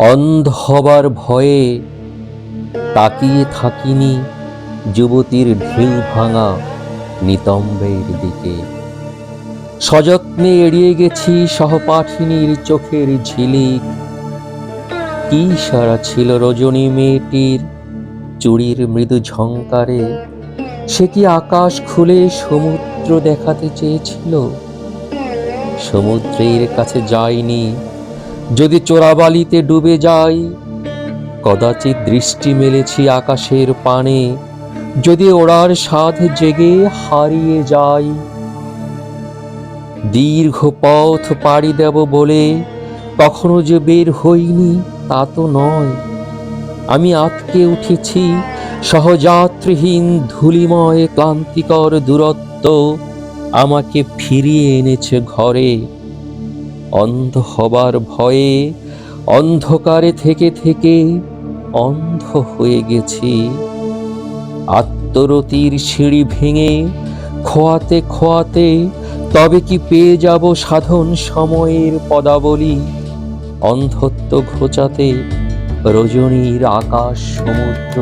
অন্ধ হবার ভয়ে তাকিয়ে থাকিনি যুবতীর ঢেউ ভাঙা নিতম্বের দিকে। সযত্নে এড়িয়ে গেছি সহপাঠিনীর চোখের ঝিলিক। কি সারা ছিল রজনী মেয়েটির চুড়ির মৃদু ঝংকারে? সে কি আকাশ খুলে সমুদ্র দেখাতে চেয়েছিল? সমুদ্রের কাছে যায়নি যদি চোরাবালিতে ডুবে যাই, কদাচিৎ দৃষ্টি মেলেছি আকাশের পানে। যদি ওড়ার স্বাদ জেগে হারিয়ে যাই, দীর্ঘ পথ পাড়ি দেব বলে কখনো যে বের হইনি তা তো নয়। আমি আটকে উঠেছি সহযাত্রীহীন ধুলিময় ক্লান্তিকর দূরত্ব, আমাকে ফিরিয়ে এনেছে ঘরে। অন্ধ হবার ভয়ে অন্ধকারে থেকে থেকে অন্ধ হয়ে গেছি। আত্মরতির সিঁড়ি ভেঙে খোয়াতে খোয়াতে তবে কি পেয়ে যাব সাধন সময়ের পদাবলী? অন্ধত্ব ঘোচাতে রজনীর আকাশ সমুদ্র